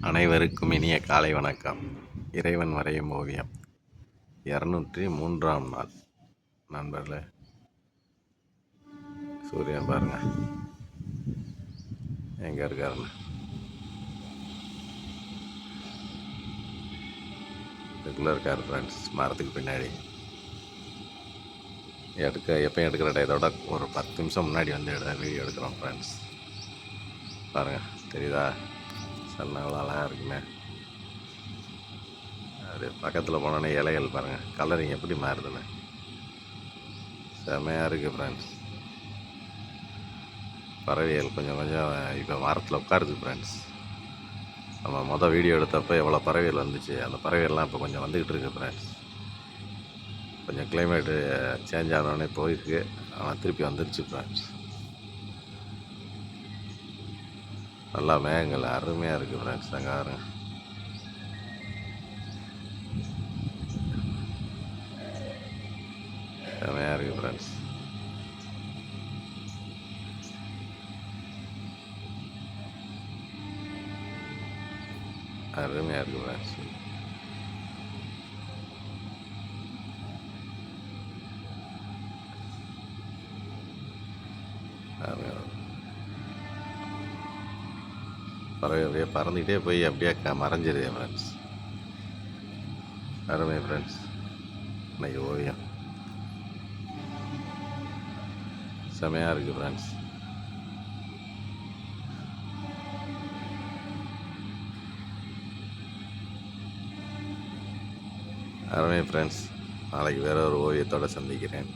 அனைவருக்கும் இனிய காலை வணக்கம். இறைவன் வரையும் ஓவியம். இரநூற்றி மூன்றாம் நாள். நண்பர்களே சூரியன் பாருங்க. எங்கே இருக்காருன்னு. இதுக்குள்ளே இருக்கார் ஃப்ரெண்ட்ஸ் மரத்துக்கு பின்னாடி. எடுக்க எப்பயும் எடுக்கிற டயத்தோட ஒரு பத்து நிமிஷம் முன்னாடி வந்து எடு வீடியோ எடுக்கிறோம் ஃப்ரெண்ட்ஸ் பாருங்கள் தெரியுதா? சன் எவ்வளோ அழகாக இருக்குண்ணே அது பக்கத்தில் போனோன்னே இலைகள் பாருங்கள் கலரிங் எப்படி மாறுதுண்ணே செமையாக இருக்குது ஃப்ரெண்ட்ஸ் பறவைகள் கொஞ்சம் கொஞ்சம் இப்போ மரத்தில் உட்காருது ஃப்ரெண்ட்ஸ் நம்ம மொதல் வீடியோ எடுத்தப்போ எவ்வளோ பறவைகள் வந்துச்சு அந்த பறவைகள்லாம் இப்போ கொஞ்சம் வந்துக்கிட்டு இருக்கு ஃப்ரெண்ட்ஸ் கொஞ்சம் கிளைமேட்டு சேஞ்ச் ஆனோடனே போயிருக்கு ஆனால் திருப்பி வந்துருச்சு ஃப்ரெண்ட்ஸ் நல்லா மேகங்கள் அருமையாக இருக்குது ஃப்ரெண்ட்ஸ் அங்கே பாருங்க. செமையாக இருக்குது ஃப்ரெண்ட்ஸ். அருமையாக இருக்குது ஃப்ரெண்ட்ஸ். அருமையாக பறவை அப்படியே பறந்துக்கிட்டே போய் அப்படியே க மறைஞ்சிருது ஃப்ரெண்ட்ஸ் அருமை ஃப்ரெண்ட்ஸ் இன்னைக்கு ஓவியம். செமையாக இருக்குது ஃப்ரெண்ட்ஸ் அருமை ஃப்ரெண்ட்ஸ் நாளைக்கு வேற ஒரு ஓவியத்தோடு சந்திக்கிறேன்.